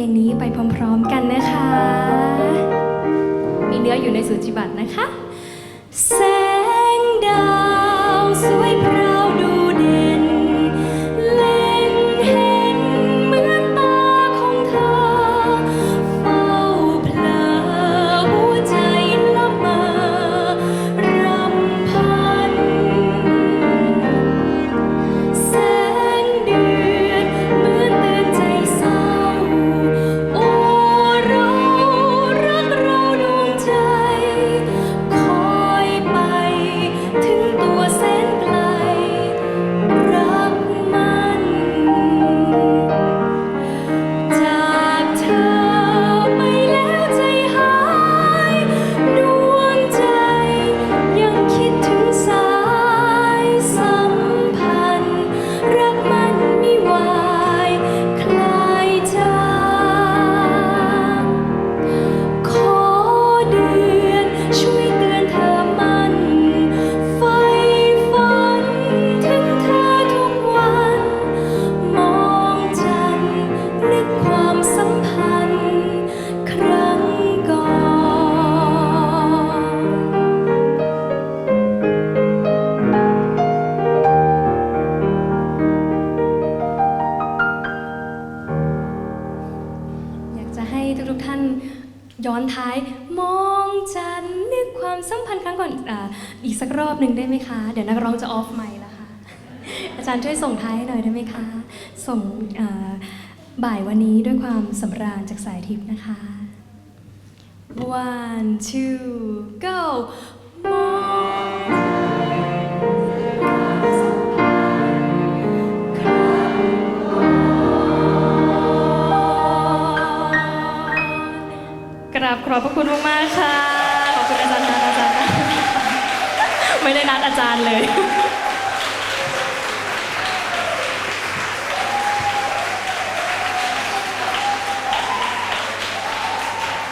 ลงนี้ไปพร้อมๆกันนะคะ มีเนื้ออยู่ในสูจิบัตรนะคะ ย้อนท้ายมองจันนึกความสัมพันธ์ครั้งก่อนออีกสักรอบหนึ่งได้ไหมคะ เดี๋ยวนักร้องจะออฟไมค์แล้วค่ะ อาจารย์ช่วยส่งท้ายให้หน่อยได้ไหมคะ ส่งบ่ายวันนี้ด้วยความสำราญจากสายทิพย์นะคะ one two go ขอบพระคุณมากๆค่ะ ขอบคุณอาจารย์อาจารย์ ไม่ได้นัดอาจารย์เลย